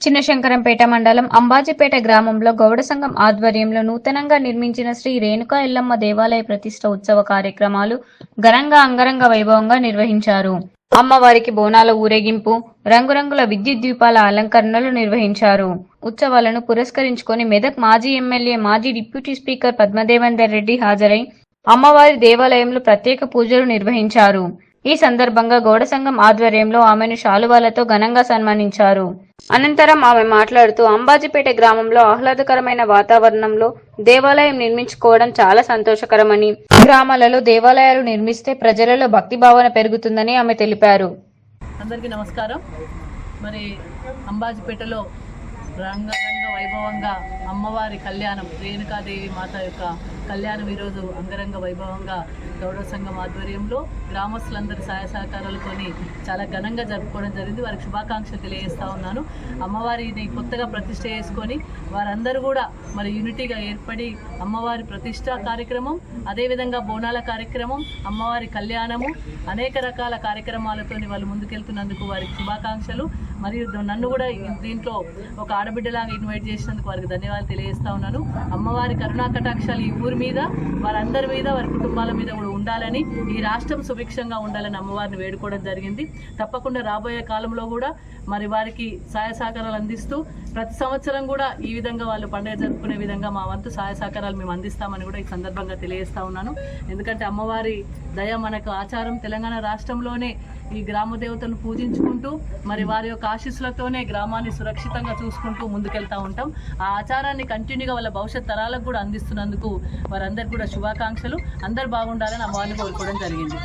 చిన్నశంకరంపేట మండలం అంబాజీపేట గ్రామంలో గౌడ సంఘం ఆధ్వర్యంలో నూతనంగా నిర్మించిన శ్రీ రేణుకా ఎల్లమ్మ దేవాలయ ప్రతిష్ట ఉత్సవ కార్యక్రమాలు ఘనంగా అంగరంగ వైభవంగా నిర్వహించారు. అమ్మవారికి బోనాల ఊరేగింపు రంగురంగుల విద్యుత్ దీపాల అలంకరణలు నిర్వహించారు. ఉత్సవాలను పురస్కరించుకొని మెదక్ మాజీ ఎమ్మెల్యే మాజీ డిప్యూటీ స్పీకర్ పద్మదేవేందర్ రెడ్డి హాజరై అమ్మవారి దేవాలయంలో ప్రత్యేక పూజలు నిర్వహించారు. ఈ సందర్భంగా గౌడ సంఘం ఆధ్వర్యంలో ఆమెను శాలువాలతో ఘనంగా సన్మానించారు. అనంతరం ఆమె మాట్లాడుతూ అంబాజీపేట గ్రామంలో ఆహ్లాదకరమైన వాతావరణంలో దేవాలయం నిర్మించుకోవడం చాలా సంతోషకరమని. గ్రామాలలో దేవాలయాలు నిర్మిస్తే ప్రజలలో భక్తి భావన పెరుగుతుందని ఆమె తెలిపారు. అందరికీ నమస్కారం. మరి అంబాజీపేటలో రంగరంగ వైభవంగా అమ్మవారి కళ్యాణం రేణుకాదేవి మాత యొక్క కళ్యాణం ఈరోజు అంగరంగ వైభవంగా గౌడ సంఘం ఆధ్వర్యంలో గ్రామస్తులందరి సహాయ సహకారాలతోని చాలా ఘనంగా జరుపుకోవడం జరిగింది. వారికి శుభాకాంక్షలు తెలియజేస్తా ఉన్నాను. అమ్మవారిని కొత్తగా ప్రతిష్ట చేసుకొని వారందరూ కూడా మరి యూనిటీగా ఏర్పడి అమ్మవారి ప్రతిష్ట కార్యక్రమం అదేవిధంగా బోనాల కార్యక్రమం అమ్మవారి కళ్యాణము అనేక రకాల కార్యక్రమాలతోని వాళ్ళు ముందుకెళ్తున్నందుకు వారికి శుభాకాంక్షలు. మరియు నన్ను కూడా దీంట్లో ఒక ఆడబిడ్డలాగా ఇన్వైట్ చేసినందుకు వారికి ధన్యవాదాలు తెలియజేస్తా ఉన్నాను. అమ్మవారి కరుణా కటాక్షాలు ఈ ఊరి మీద వారందరి మీద వారి కుటుంబాల మీద కూడా ఉండాలని ఈ రాష్ట్రం సుభిక్షంగా ఉండాలని అమ్మవారిని వేడుకోవడం జరిగింది. తప్పకుండా రాబోయే కాలంలో కూడా మరి వారికి సహాయ సహకారాలు అందిస్తూ ప్రతి సంవత్సరం కూడా ఈ విధంగా వాళ్ళు పండుగ జరుపుకునే విధంగా మా వంతు సహాయ సహకారాలు మేము అందిస్తామని కూడా ఈ సందర్భంగా తెలియజేస్తా ఉన్నాను. ఎందుకంటే అమ్మవారి దయ మనకు ఆచారం తెలంగాణ రాష్ట్రంలోనే ఈ గ్రామ దేవతను పూజించుకుంటూ మరి వారి యొక్క ఆశీస్సులతోనే గ్రామాన్ని సురక్షితంగా చూసుకుంటూ ముందుకెళ్తా ఉంటాం. ఆ ఆచారాన్ని కంటిన్యూగా వాళ్ళ భవిష్యత్ తరాలకు కూడా అందిస్తున్నందుకు వారందరికీ కూడా శుభాకాంక్షలు. అందరు బాగుండాలని అమ్మవారిని కోరుకోవడం జరిగింది.